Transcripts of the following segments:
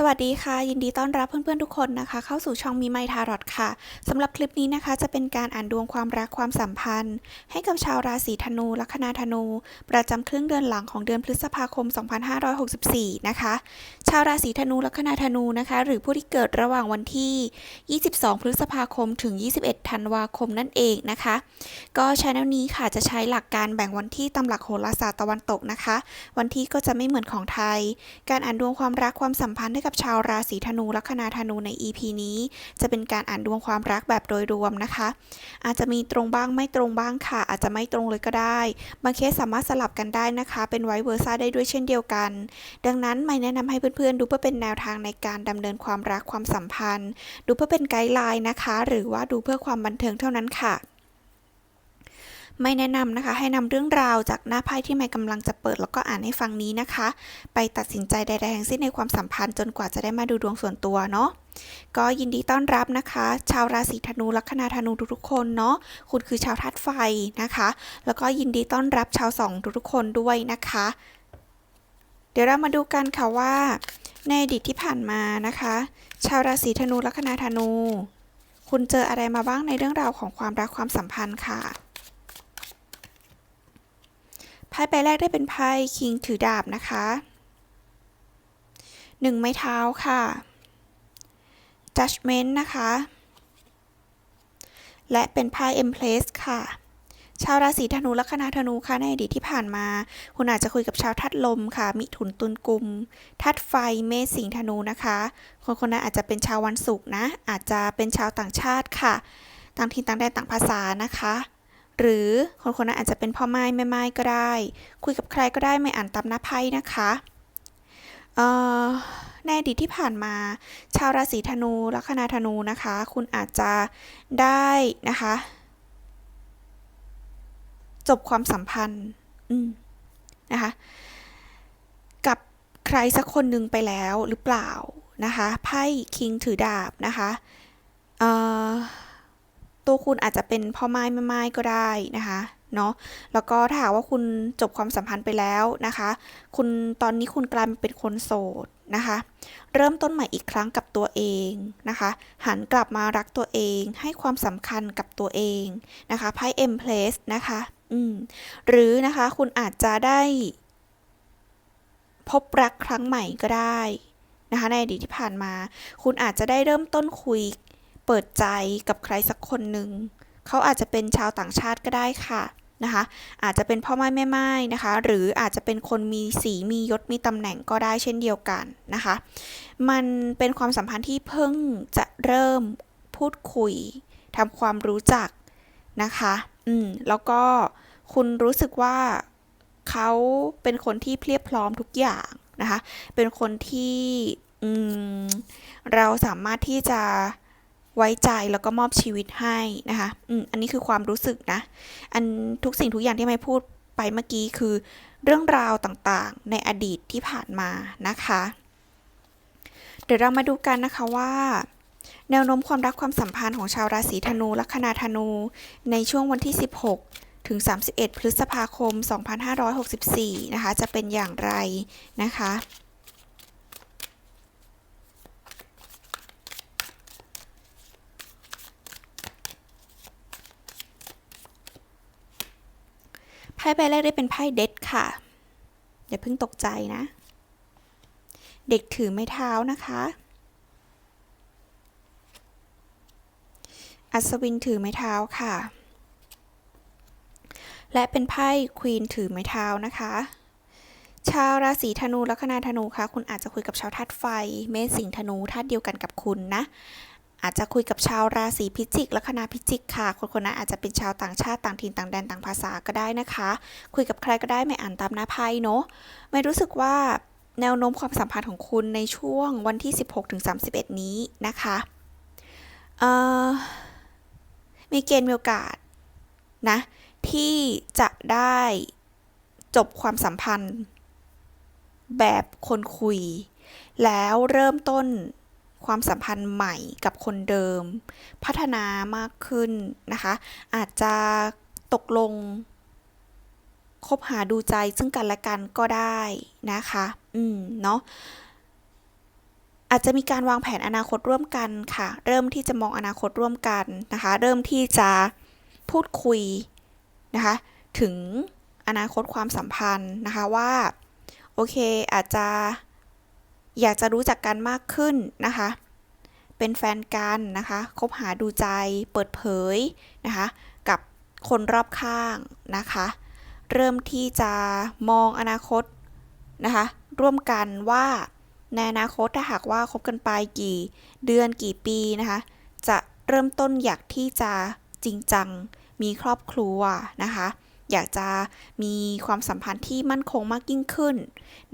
สวัสดีค่ะ ยินดีต้อนรับเพื่อนๆทุกคนนะคะ เข้าสู่ช่องมีไมทารอตค่ะสำหรับคลิปนี้นะคะ จะเป็นการอ่านดวงความรักความสัมพันธ์ ให้กับชาวราศีธนูลัคนาธนู ประจำครึ่งเดือนหลังของเดือนพฤษภาคม 2564 นะคะ ชาวราศีธนูลัคนาธนูนะคะ หรือผู้ที่เกิดระหว่างวันที่ 22 พฤษภาคมถึง 21 ธันวาคมนั่นเองนะคะ ก็ชแนลนี้ค่ะจะใช้หลักการแบ่งวันที่ตามหลักโหราศาสตร์ตะวันตกนะคะ วันที่ก็จะไม่เหมือนของไทย การอ่านดวงความรักความสัมพันธ์ให้กับชาวราศีธนูลัคนาธนูใน EP นี้ จะเป็นการอ่านดวงความรักแบบโดยรวมนะคะ อาจจะมีตรงบ้างไม่ตรงบ้างค่ะ อาจจะไม่ตรงเลยก็ได้ บางเคสสามารถสลับกันได้นะคะ เป็นไวเวอร์ซ่าได้ด้วยเช่นเดียวกัน ดังนั้นไม่แนะนำให้เพื่อนๆ ดูเพื่อเป็นแนวทางในการดำเนินความรักความสัมพันธ์ ดูเพื่อเป็นไกด์ไลน์นะคะ หรือว่าดูเพื่อความบันเทิงเท่านั้นค่ะไม่แนะนำนะคะ ให้นำเรื่องราวจากหน้าไพ่ที่ไม่กำลังจะเปิดแล้วก็อ่านให้ฟังนี้นะคะ ไปตัดสินใจใดๆทั้งสิ้นในความสัมพันธ์จนกว่าจะได้มาดูดวงส่วนตัวเนาะก็ยินดีต้อนรับนะคะ ชาวราศีธนูลัคนาธนูทุกๆคนเนาะคุณคือชาวธาตุไฟนะคะ แล้วก็ยินดีต้อนรับชาวสองทุกๆคนด้วยนะคะ ดี๋ยวเรามาดูกันค่ะว่า ในอดีตที่ผ่านมานะคะ ชาวราศีธนูลัคนาธนู คุณเจออะไรมาบ้างในเรื่องราวของความรักความสัมพันธ์ค่ะไพ่ใบแรกได้เป็นไพ่คิงถือดาบนะคะหนึ่งไม้เท้าค่ะ judgment นะคะ และเป็นไพ่ empress ค่ะ ชาวราศีธนูลัคนาธนูค่ะในอดีตที่ผ่านมา คุณอาจจะคุยกับชาวทัดลมค่ะ มิถุนตุลกุมทัดไฟเมษสิงห์ธนูนะคะ คนคนนั้นอาจจะเป็นชาววันศุกร์นะ อาจจะเป็นชาวต่างชาติค่ะ ต่างถิ่นต่างแดนต่างภาษานะคะ หรือคนคนนั้นอาจจะเป็นพ่อไม้แม่ไม้ก็ได้ คุยกับใครก็ได้ไม่อ่านตามหน้าไพ่นะคะเอ่อในอดีตที่ผ่านมา ชาวราศีธนูลัคนาธนูนะคะ คุณอาจจะได้นะคะ จบความสัมพันธ์อืนะคะกับใครสักคนหนึ่งไปแล้วหรือเปล่านะคะไพ่คิงถือดาบนะคะตัวคุณอาจจะเป็นพ่อไม้แม่ไม้ก็ได้นะคะเนาะแล้วก็ถ้าหากว่าคุณจบความสัมพันธ์ไปแล้วนะคะ คุณตอนนี้คุณกลายเป็นคนโสดนะคะ เริ่มต้นใหม่อีกครั้งกับตัวเองนะคะ หันกลับมารักตัวเอง ให้ความสำคัญกับตัวเองนะคะไพ่เอ็มเพลสนะคะ หรือนะคะคุณอาจจะได้พบรักครั้งใหม่ก็ได้นะคะในอดีตที่ผ่านมา คุณอาจจะได้เริ่มต้นคุย เปิดใจกับใครสักคนหนึ่งเขาอาจจะเป็นชาวต่างชาติก็ได้ค่ะนะคะอาจจะเป็นพ่อไม้แม่ไม้นะคะ หรืออาจจะเป็นคนมีสีมียศมีตำแหน่งก็ได้เช่นเดียวกันนะคะ มันเป็นความสัมพันธ์ที่เพิ่งจะเริ่มพูดคุยทำความรู้จักนะคะ อืม แล้วก็คุณรู้สึกว่าเขาเป็นคนที่เพียบพร้อมทุกอย่างนะคะ เป็นคนที่อืมเราสามารถที่จะไว้ใจแล้วก็มอบชีวิตให้นะคะ อืม อันนี้คือความรู้สึกนะ อันทุกสิ่งทุกอย่างที่ไม่พูดไปเมื่อกี้คือเรื่องราวต่างๆในอดีตที่ผ่านมานะคะ เดี๋ยวเรามาดูกันนะคะว่า แนวโน้มความรักความสัมพันธ์ของชาวราศีธนูลัคนาธนู ในช่วงวันที่ 16 ถึง 31 พฤษภาคม 2564 นะคะ จะเป็นอย่างไรนะคะไพ่ใบแรกได้เป็นไพ่เด็ดค่ะ อย่าเพิ่งตกใจนะ เด็กถือไม้เท้านะคะ อัศวินถือไม้เท้าค่ะ และเป็นไพ่ควีนถือไม้เท้านะคะ ชาวราศีธนูลัคนาธนูคะคุณอาจจะคุยกับชาวธาตุไฟ เมษสิงห์ธนูธาตุเดียวกันกับคุณนะอาจจะคุยกับชาวราศีพิจิกลัคนาพิจิกค่ะ คนคนนั้นอาจจะเป็นชาวต่างชาติต่างถิ่นต่างแดนต่างภาษาก็ได้นะคะ คุยกับใครก็ได้ไม่อ่านตามหน้าไพ่เนาะไม่รู้สึกว่าแนวโน้มความสัมพันธ์ของคุณในช่วงวันที่ 16ถึง31 นี้นะคะ เอ่อ มีเกณฑ์มีโอกาสนะ ที่จะได้จบความสัมพันธ์ แบบคนคุย แล้วเริ่มต้นความสัมพันธ์ใหม่กับคนเดิม พัฒนามากขึ้นนะคะ อาจจะตกลงคบหาดูใจซึ่งกันและกันก็ได้นะคะ อืม เนาะ อาจจะมีการวางแผนอนาคตร่วมกันค่ะ เริ่มที่จะมองอนาคตร่วมกันนะคะ เริ่มที่จะพูดคุยนะคะ ถึงอนาคตความสัมพันธ์นะคะว่าโอเคอาจจะอยากจะรู้จักกันมากขึ้นนะคะ เป็นแฟนกันนะคะคบหาดูใจเปิดเผยนะคะ กับคนรอบข้างนะคะ เริ่มที่จะมองอนาคตนะคะ ร่วมกันว่า ในอนาคตถ้าหากว่าคบกันไปกี่เดือนกี่ปีนะคะ จะเริ่มต้นอยากที่จะจริงจัง มีครอบครัวนะคะ อยากจะมีความสัมพันธ์ที่มั่นคงมากยิ่งขึ้น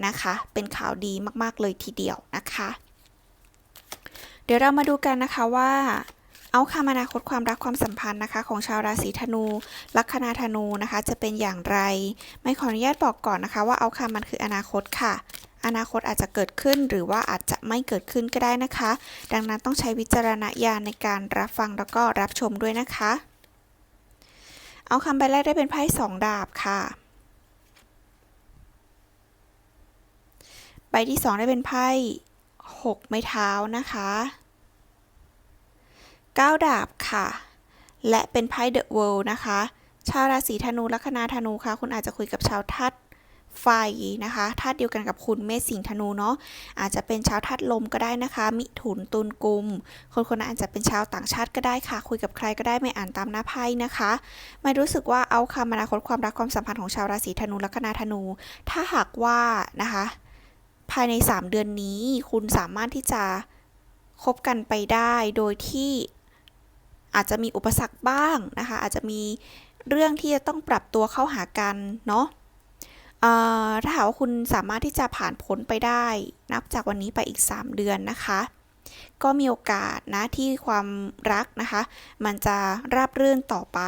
นะคะ เป็นข่าวดีมากๆเลยทีเดียวนะคะ เดี๋ยวเรามาดูกันนะคะว่าเอาคำอนาคตความรักความสัมพันธ์นะคะ ของชาวราศีธนู ลัคนาธนูนะคะ จะเป็นอย่างไร ไม่ขออนุญาตบอกก่อนนะคะ ว่าเอาคำมันคืออนาคตค่ะ อนาคตอาจจะเกิดขึ้นหรือว่าอาจจะไม่เกิดขึ้นก็ได้นะคะ ดังนั้นต้องใช้วิจารณญาณในการรับฟังแล้วก็รับชมด้วยนะคะ เอาคำใบแรกได้เป็นไพ่สองดาบค่ะ ใบที่สองได้เป็นไพ่หกไม้เท้านะคะเก้าดาบค่ะ และเป็นไพ่เดอะเวิลด์นะคะชาวราศีธนูลัคนาธนูค่ะ คุณอาจจะคุยกับชาวทัด ไฟนะคะธาตุเดียวกันกับคุณเมษสิงห์ธนูเนาะอาจจะเป็นชาวธาตุลมก็ได้นะคะ มิถุนตุลกุม คนคนนั้นอาจจะเป็นชาวต่างชาติก็ได้ค่ะ คุยกับใครก็ได้ไม่อ่านตามหน้าไพ่นะคะ ไม่รู้สึกว่าเอาคำอนาคตความรักความสัมพันธ์ของชาวราศีธนูลัคนาธนู ถ้าหากว่านะคะ ภายใน 3 เดือนนี้คุณสามารถที่จะคบกันไปได้โดยที่อาจจะมีอุปสรรคบ้างนะคะ อาจจะมีเรื่องที่จะต้องปรับตัวเข้าหากันเนาะ ถ้าหากว่าคุณสามารถที่จะผ่านพ้นไปได้ นับจากวันนี้ไปอีก 3 เดือนนะคะ ก็มีโอกาสนะที่ความรักนะคะ มันจะราบรื่นต่อไป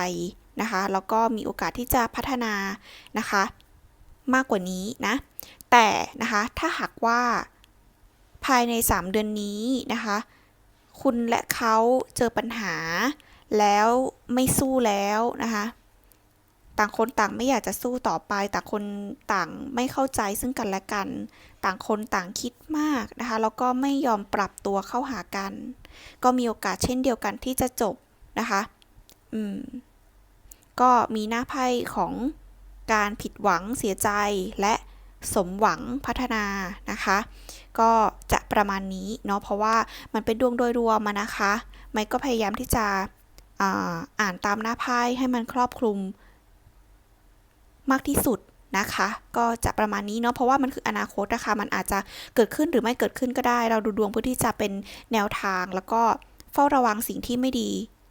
นะคะ แล้วก็มีโอกาสที่จะพัฒนานะคะ มากกว่านี้นะ แต่นะคะถ้าหากว่าภายใน 3 เดือนนี้นะคะ คุณและเขาเจอปัญหาแล้วไม่สู้แล้วนะคะ ต่างคนต่างไม่อยากจะสู้ต่อไป ต่างคนต่างไม่เข้าใจซึ่งกันและกัน ต่างคนต่างคิดมากนะคะ แล้วก็ไม่ยอมปรับตัวเข้าหากัน ก็มีโอกาสเช่นเดียวกันที่จะจบนะคะ อืม ก็มีหน้าไพ่ของการผิดหวังเสียใจและสมหวังพัฒนานะคะ ก็จะประมาณนี้เนาะเพราะว่ามันเป็นดวงโดยรวมมานะคะ ไม่ก็พยายามที่จะอ่านตามหน้าไพ่ให้มันครอบคลุม มากที่สุดนะคะ ก็จะประมาณนี้เนาะเพราะว่ามันคืออนาคตนะคะมันอาจจะเกิดขึ้นหรือไม่เกิดขึ้นก็ได้ เราดูดวงเพื่อที่จะเป็นแนวทาง แล้วก็เฝ้าระวังสิ่งที่ไม่ดี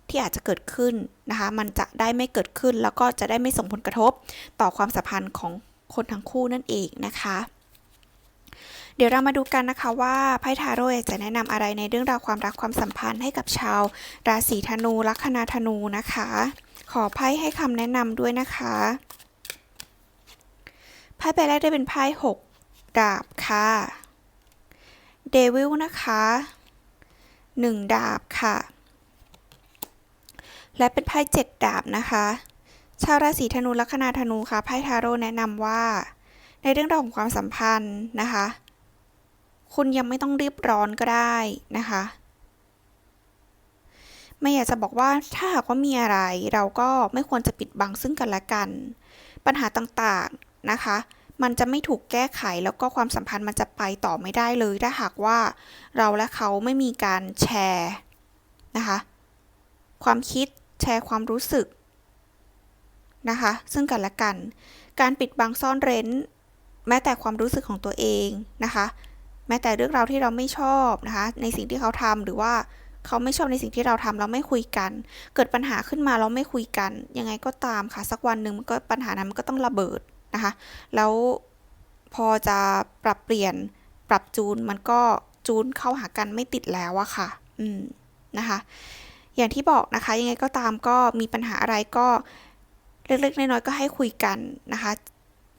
ที่อาจจะเกิดขึ้นนะคะ มันจะได้ไม่เกิดขึ้น แล้วก็จะได้ไม่ส่งผลกระทบต่อความสัมพันธ์ของคนทั้งคู่นั่นเองนะคะ เดี๋ยวเรามาดูกันนะคะว่าไพ่ทาโร่จะแนะนำอะไรในเรื่องราวความรักความสัมพันธ์ให้กับชาว ราศีธนูลัคนาธนูนะคะ ขอไพ่ให้คำแนะนำด้วยนะคะ พ่ใบแรกได้เป็นไพ่หกดาบค่ะเดวิลนะคะหนึ่งดาบค่ะ และเป็นไพ่เจ็ดดาบนะคะ ชาวราศีธนูลัคนาธนูค่ะไพ่ทาโร่แนะนำว่า ในเรื่องราวของความสัมพันธ์นะคะ คุณยังไม่ต้องรีบร้อนก็ได้นะคะไม่อยากจะบอกว่าถ้าหากว่ามีอะไร เราก็ไม่ควรจะปิดบังซึ่งกันและกัน ปัญหาต่าง นะคะ มันจะไม่ถูกแก้ไขแล้วก็ความสัมพันธ์มันจะไปต่อไม่ได้เลย ถ้าหากว่าเราและเขาไม่มีการแชร์นะคะ ความคิดแชร์ความรู้สึกนะคะ ซึ่งกันและกัน การปิดบังซ่อนเร้น แม้แต่ความรู้สึกของตัวเองนะคะ แม้แต่เรื่องราวที่เราไม่ชอบนะคะ ในสิ่งที่เขาทำหรือว่าเขาไม่ชอบในสิ่งที่เราทำเราไม่คุยกัน เกิดปัญหาขึ้นมาเราไม่คุยกัน ยังไงก็ตามค่ะ สักวันหนึ่งมันก็ปัญหานั้นมันก็ต้องระเบิด นะคะ แล้วพอจะปรับเปลี่ยนปรับจูนมันก็จูนเข้าหากันไม่ติดแล้วอะค่ะ อืมนะคะ อย่างที่บอกนะคะ ยังไงก็ตามก็มีปัญหาอะไรก็เล็กๆน้อยๆก็ให้คุยกันนะคะ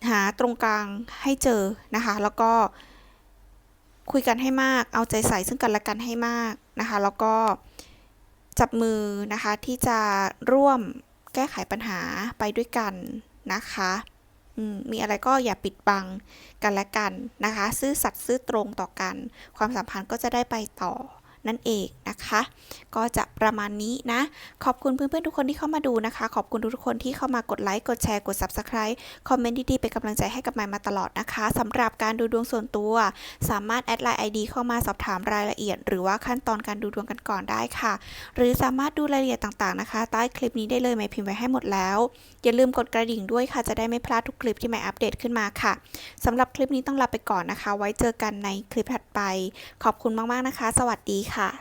หาตรงกลางให้เจอนะคะ แล้วก็คุยกันให้มาก เอาใจใส่ซึ่งกันและกันให้มากนะคะ แล้วก็จับมือนะคะที่จะร่วมแก้ไขปัญหาไปด้วยกันนะคะ มีอะไรก็อย่าปิดบังกันและกันนะคะ ซื่อสัตย์ซื่อตรงต่อกัน ความสัมพันธ์ก็จะได้ไปต่อ นั่นเองนะคะ ก็จะประมาณนี้นะ ขอบคุณเพื่อนๆทุกคนที่เข้ามาดูนะคะ ขอบคุณทุกๆคนที่เข้ามากดไลค์กดแชร์กด Subscribe คอมเมนต์ดีๆเป็นกำลังใจให้กับไมค์มาตลอดนะคะสำหรับการดูดวงส่วนตัว สามารถแอดไลน์ ID เข้ามาสอบถามรายละเอียด หรือว่าขั้นตอนการดูดวงกันก่อนได้ค่ะ หรือสามารถดูรายละเอียดต่างๆนะคะ ใต้คลิปนี้ได้เลยไมค์พิมพ์ไว้ให้หมดแล้ว อย่าลืมกดกระดิ่งด้วยค่ะจะได้ไม่พลาดทุกคลิปที่ไมค์อัปเดตขึ้นมาค่ะสำหรับคลิปนี้ต้องลาไปก่อนนะคะ ไว้เจอกันในคลิปถัดไป ขอบคุณมากๆนะคะ สวัสดีค่ะ哈